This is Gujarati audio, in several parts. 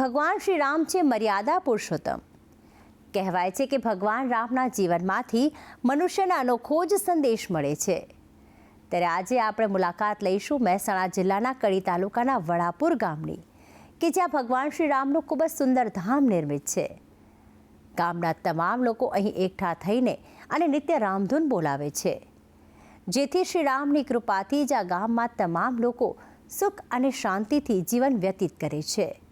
ભગવાન શ્રી રામ છે મર્યાદા પુરુષોત્તમ. કહેવાય છે કે ભગવાન રામના જીવનમાંથી મનુષ્યને અનોખો જ સંદેશ મળે છે. ત્યારે આજે આપણે મુલાકાત લઈશું મહેસાણા જિલ્લાના કડી તાલુકાના વડાપુર ગામની, કે જ્યાં ભગવાન શ્રી રામનું ખૂબ જ સુંદર ધામ નિર્મિત છે. ગામના તમામ લોકો અહીં એકઠા થઈને અને નિત્ય રામધૂન બોલાવે છે. જેથી શ્રી રામની કૃપાથી જ આ ગામમાં તમામ લોકો સુખ અને શાંતિથી જીવન વ્યતીત કરે છે.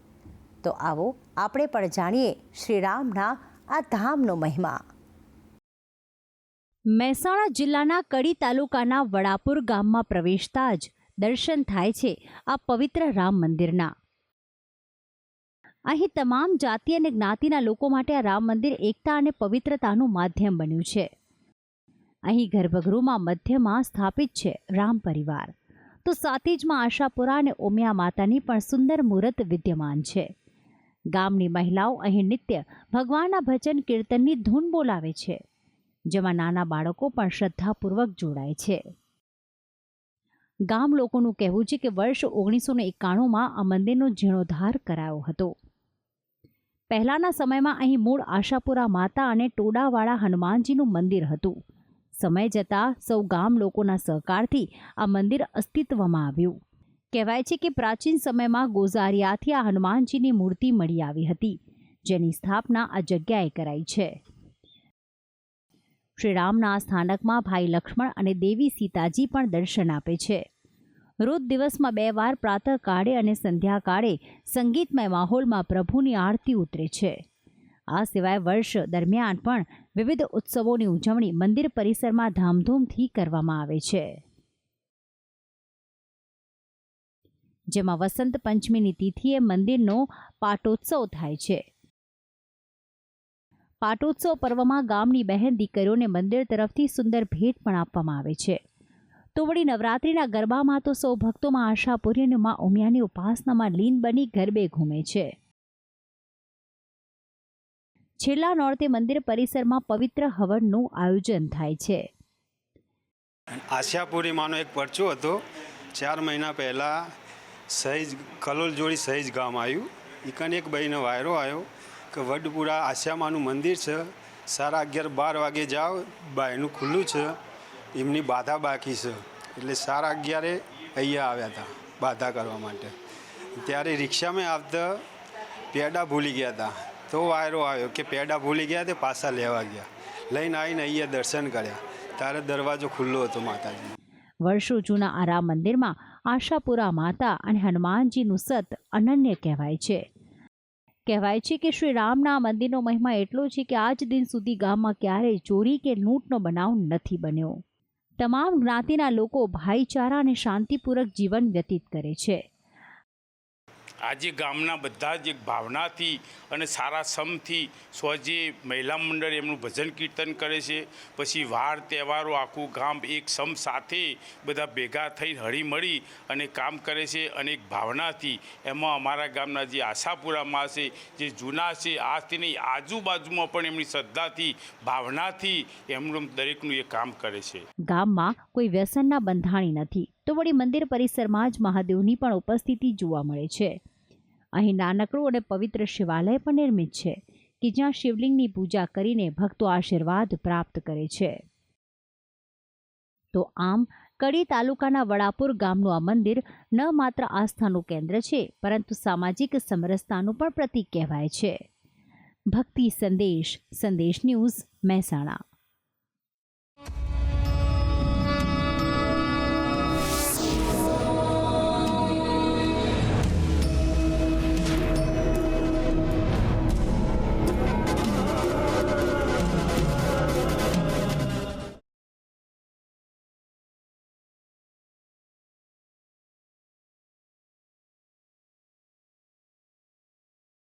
તો આવો આપણે પણ જાણીએ શ્રી રામના આ ધામનો મહિમા. મહેસાણા જિલ્લાના કડી તાલુકાના વડાપુર ગામમાં પ્રવેશતા જ દર્શન થાય છે આ પવિત્ર રામ મંદિરના. અહીં તમામ જાતિ અને જ્ઞાતિના લોકો માટે આ રામ મંદિર એકતા અને પવિત્રતાનું માધ્યમ બન્યું છે. અહીં ગર્ભગૃહમાં મધ્યમાં સ્થાપિત છે રામ પરિવાર. તો સાતીજમાં આશાપુરા અને ઓમિયા માતાની પણ સુંદર મૂર્ત વિદ્યમાન છે. ગામની મહિલાઓ અહીં નિત્ય ભગવાનના ભજન કીર્તનની ધૂન બોલાવે છે, જેમાં નાના બાળકો પણ શ્રદ્ધાપૂર્વક જોડાય છે. ગામ લોકોનું કહેવું છે કે વર્ષ ઓગણીસો એકાણુંમાં આ મંદિરનો જીર્ણોદ્ધાર કરાયો હતો. પહેલાના સમયમાં અહીં મૂળ આશાપુરા માતા અને ટોડાવાળા હનુમાનજીનું મંદિર હતું. સમય જતાં સૌ ગામ લોકોના સહકારથી આ મંદિર અસ્તિત્વમાં આવ્યું. કહેવાય છે કે પ્રાચીન સમયમાં ગોઝારિયાથી આ હનુમાનજીની મૂર્તિ મળી આવી હતી, જેની સ્થાપના આ જગ્યાએ કરાઈ છે. શ્રીરામના આ સ્થાનકમાં ભાઈ લક્ષ્મણ અને દેવી સીતાજી પણ દર્શન આપે છે. રોજ દિવસમાં બે વાર પ્રાતઃકાળે અને સંધ્યાકાળે સંગીતમય માહોલમાં પ્રભુની આરતી ઉતરે છે. આ સિવાય વર્ષ દરમિયાન પણ વિવિધ ઉત્સવોની ઉજવણી મંદિર પરિસરમાં ધામધૂમથી કરવામાં આવે છે. જેમાં વસંત પંચમીની તિથિએ મંદિરનો પાટોત્સવ થાય છે. પાટોત્સવ પર્વમાં ગામની બહેન દીકરીઓને મંદિર તરફથી સુંદર ભેટ પણ આપવામાં આવે છે. તો વળી નવરાત્રિના ગરબામાં તો સૌ ભક્તોમાં આશાપુરી અને મા ઉમિયાની ઉપાસનામાં લીન બની ગરબે ઘૂમે છે. છેલ્લા નોરતે મંદિર પરિસરમાં પવિત્ર હવનનું આયોજન થાય છે. આશાપુરી એક પરચો હતો. ચાર મહિના પહેલાં સહેજ કલોલ જોડી સહેજ ગામ આવ્યું. ઈકન એક ભાઈનો વાયરો આવ્યો કે વડપુરા આશામાનું મંદિર છે. સારા અગિયાર બાર વાગે જાઓ, બાયનું ખુલ્લું છે. એમની બાધા બાકી છે. એટલે સારા અગિયારે અહીંયા આવ્યા હતા બાધા કરવા માટે. ત્યારે રિક્ષામાં આવતા પેડા ભૂલી ગયા હતા. તો વાયરો આવ્યો કે પેડા ભૂલી ગયા તે પાછા લેવા ગયા. લઈને આવીને અહીંયા દર્શન કર્યા. ત્યારે દરવાજો ખુલ્લો હતો માતાજી વર્ષો જૂના આ રામ મંદિરમાં આશાપુરા માતા અને હનુમાનજીનું સત અનન્ય કહેવાય છે. કહેવાય છે કે શ્રી રામના મંદિરનો મહિમા એટલો છે કે આજ દિન સુધી ગામમાં ક્યારેય ચોરી કે લૂંટનો બનાવ નથી બન્યો. તમામ જ્ઞાતિના લોકો ભાઈચારા અને શાંતિપૂર્વક જીવન વ્યતીત કરે છે. આજે ગામના બધા જ એક ભાવનાથી અને સારા સમથી સ્વજે મહિલા મંડળ એમનું ભજન કીર્તન કરે છે. પછી વાર તહેવારો આખું ગામ એક સમ સાથે બધા ભેગા થઈ હળીમળી અને કામ કરે છે અને એક ભાવનાથી એમાં અમારા ગામના જે આશાપુરામાં છે, જે જૂના છે આજથી નહીં આજુબાજુમાં પણ એમની શ્રદ્ધાથી, ભાવનાથી એમનું દરેકનું એ કામ કરે છે. ગામમાં કોઈ વ્યસનના બંધાણી નથી. તો વળી મંદિર પરિસરમાં જ મહાદેવની પણ ઉપસ્થિતિ જોવા મળે છે. અહીં નાનકડું અને પવિત્ર શિવાલય પણ નિર્મિત છે, કે જ્યાં શિવલિંગની પૂજા કરીને ભક્તો આશીર્વાદ પ્રાપ્ત કરે છે. તો આમ, કડી તાલુકાના વડાપુર ગામનું આ મંદિર ન માત્ર આસ્થાનું કેન્દ્ર છે, પરંતુ સામાજિક સમરસતાનું પણ પ્રતીક કહેવાય છે. ભક્તિ સંદેશ સંદેશ ન્યૂઝ મહેસાણા.